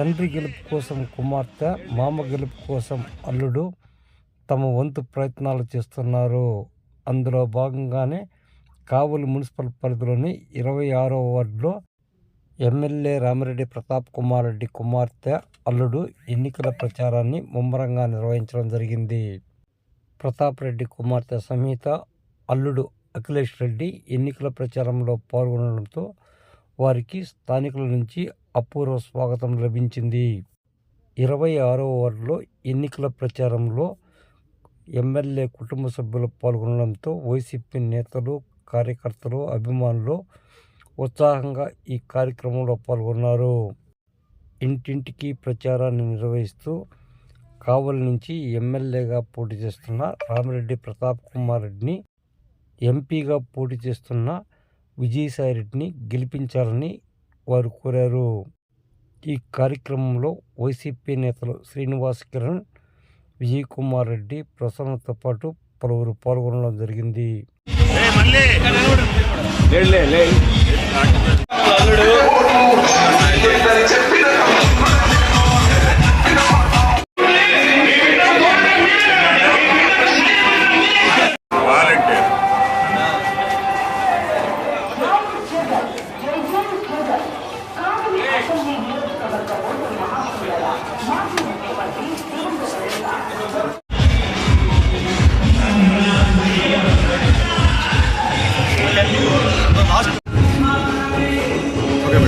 తండ్రి గెలుపు కోసం కుమార్తె మామ గెలుపు కోసం అల్లుడు తమ వంతు ప్రయత్నాలు చేస్తున్నారు. అందులో భాగంగానే కావులు మున్సిపల్ పరిధిలోని ఇరవై ఆరో వార్డులో ఎమ్మెల్యే రామిరెడ్డి ప్రతాప్ కుమార్ రెడ్డి కుమార్తె అల్లుడు ఎన్నికల ప్రచారాన్ని ముమ్మరంగా నిర్వహించడం జరిగింది. ప్రతాప్ రెడ్డి కుమార్తె సమేత అల్లుడు అఖిలేష్ రెడ్డి ఎన్నికల ప్రచారంలో పాల్గొనడంతో వారికి స్థానికుల నుంచి అపూర్వ స్వాగతం లభించింది. ఇరవై ఆరో వార్డులో ఎన్నికల ప్రచారంలో ఎమ్మెల్యే కుటుంబ సభ్యులు పాల్గొనడంతో వైసీపీ నేతలు కార్యకర్తలు అభిమానులు ఉత్సాహంగా ఈ కార్యక్రమంలో పాల్గొన్నారు. ఇంటింటికి ప్రచారాన్ని నిర్వహిస్తూ కావలి నుంచి ఎమ్మెల్యేగా పోటీ చేస్తున్న రామిరెడ్డి ప్రతాప్ కుమార్ రెడ్డిని ఎంపీగా పోటీ చేస్తున్న విజయసాయి రెడ్డిని గెలిపించాలని వారు కోరారు. ఈ కార్యక్రమంలో వైసీపీ నేతలు శ్రీనివాస్ కిరణ్ విజయ్ కుమార్ రెడ్డి ప్రసన్నతో పాటు పలువురు పాల్గొనడం జరిగింది.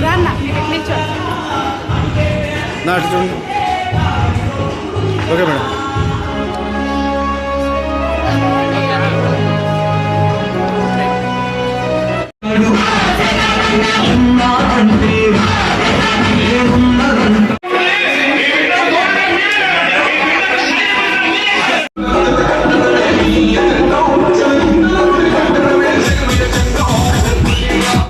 রান্না না ওকে ম্যাডাম